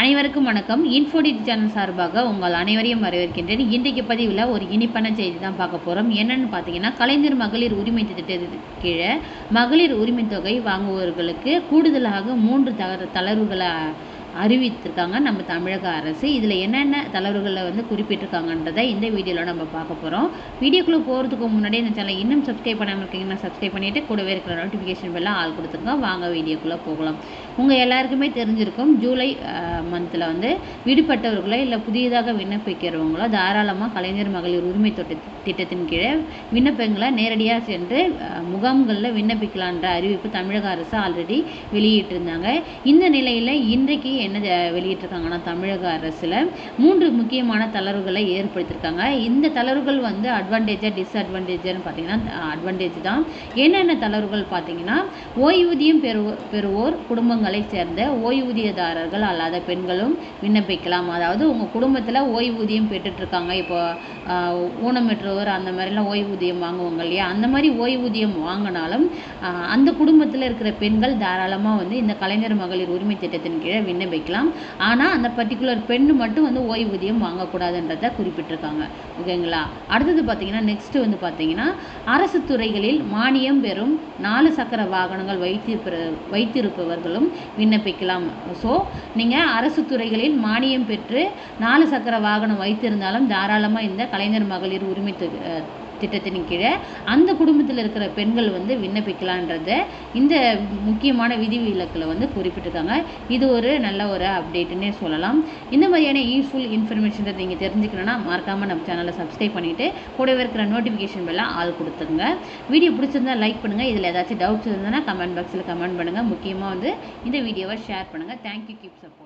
அனைவருக்கும் வணக்கம். இன்ஃபோடிக் சேனல் சார்பாக உங்கள் அனைவரையும் வரவேற்கின்றேன். இன்றைக்கு பதிவில் ஒரு இனிப்பான செய்தி தான் பார்க்க போகிறோம் என்னென்னு பார்த்தீங்கன்னா கலைஞர் மகளிர் உரிமை திட்டத்திற்கு கீழே மகளிர் உரிமை தொகை வாங்குபவர்களுக்கு கூடுதலாக மூன்று த தளர்வுகளை அறிவித்திருக்காங்க நம்ம தமிழக அரசு. இதில் என்னென்ன தளர்வுகளை வந்து குறிப்பிட்டிருக்காங்கன்றதை இந்த வீடியோவில் நம்ம பார்க்க போகிறோம் வீடியோக்குள்ளே போகிறதுக்கு முன்னாடி இந்த சேனலை இன்னும் சப்ஸ்கிரைப் பண்ணாமல் இருக்கீங்கன்னா சப்ஸ்கிரைப் பண்ணிவிட்டு கூடவே இருக்கிற நோட்டிஃபிகேஷன் பெல்லாம் ஆள் கொடுத்துருங்க வாங்க வீடியோக்குள்ளே போகலாம். உங்கள் எல்லாருக்குமே தெரிஞ்சிருக்கும் ஜூலை மந்தில் வந்து விடுபட்டவர்களோ இல்லை புதியதாக விண்ணப்பிக்கிறவங்களோ தாராளமாக கலைஞர் மகளிர் உரிமை தொட்ட திட்டத்தின் கீழே விண்ணப்பங்களை நேரடியாக சென்று முகாம்களில் விண்ணப்பிக்கலான்ற அறிவிப்பு தமிழக அரசு ஆல்ரெடி வெளியிட்டிருந்தாங்க. இந்த நிலையில் இன்றைக்கு என்ன வெளியிட்டிருக்காங்கன்னா தமிழக அரசில் மூன்று முக்கியமான தளர்வுகளை ஏற்படுத்தியிருக்காங்க. இந்த தளர்வுகள் வந்து அட்வான்டேஜாக டிஸ்அட்வான்டேஜ்னு பார்த்தீங்கன்னா அட்வான்டேஜ் தான். என்னென்ன தளர்வுகள் பார்த்தீங்கன்னா ஓய்வூதியம் பெறுவோர் பெறுவோர் குடும்பங்களை சேர்ந்த ஓய்வூதியதாரர்கள் அல்லாத பெண்களும் விண்ணப்பிக்கலாம். அதாவது உங்கள் குடும்பத்தில் ஓய்வூதியம் பெற்றுட்ருக்காங்க. இப்போ ஆஹ், ஊனமுற்றோர் அந்த மாதிரிலாம் ஓய்வூதியம் வாங்குவாங்க இல்லையா? அந்த மாதிரி ஓய்வூதியம் வாங்கினாலும் அந்த குடும்பத்தில் இருக்கிற பெண்கள் தாராளமாக வந்து இந்த கலைஞர் மகளிர் உரிமை திட்டத்தின் கீழே விண்ணப்பிக்கலாம். ஆனால் அந்த பர்டிகுலர் பெண்ணு மட்டும் வந்து ஓய்வூதியம் வாங்கக்கூடாதுன்றதை குறிப்பிட்டிருக்காங்க ஓகேங்களா? அடுத்தது பார்த்தீங்கன்னா நெக்ஸ்ட் வந்து பார்த்தீங்கன்னா அரசு துறைகளில் மானியம் பெறும் நாலு சக்கர வாகனங்கள் வைத்திருப்ப வைத்திருப்பவர்களும் விண்ணப்பிக்கலாம். ஸோ நீங்கள் அரசு துறைகளில் மானியம் பெற்று நாலு சக்கர வாகனம் வைத்திருந்தாலும் தாராளமாக இந்த கலைஞர் மகளிர் உரிமை தொ- திட்டத்தின் கீழே அந்த குடும்பத்தில் இருக்கிற பெண்கள் வந்து விண்ணப்பிக்கலான்றத இந்த முக்கியமான விதி விலக்கில் வந்து குறிப்பிட்டிருக்காங்க. இது ஒரு நல்ல ஒரு அப்டேட்டுன்னே சொல்லலாம். இந்த மாதிரியான யூஸ்ஃபுல் இன்ஃபர்மேஷனை நீங்கள் தெரிஞ்சுக்கணும்னா மறக்காமல் நம்ம சேனலை சப்ஸ்கிரைப் பண்ணிவிட்டு கூடவே இருக்கிற நோட்டிஃபிகேஷன் பெல்லாம் ஆள் கொடுத்துருங்க. வீடியோ பிடிச்சிருந்தா லைக் பண்ணுங்கள் இதில் ஏதாச்சும் டவுட்ஸ் இருந்ததுன்னா கமெண்ட் பாக்ஸில் கமெண்ட் பண்ணுங்கள் முக்கியமாக வந்து இந்த வீடியோவை ஷேர் பண்ணுங்கள் தேங்க்யூ கீப் சப்போர்ட்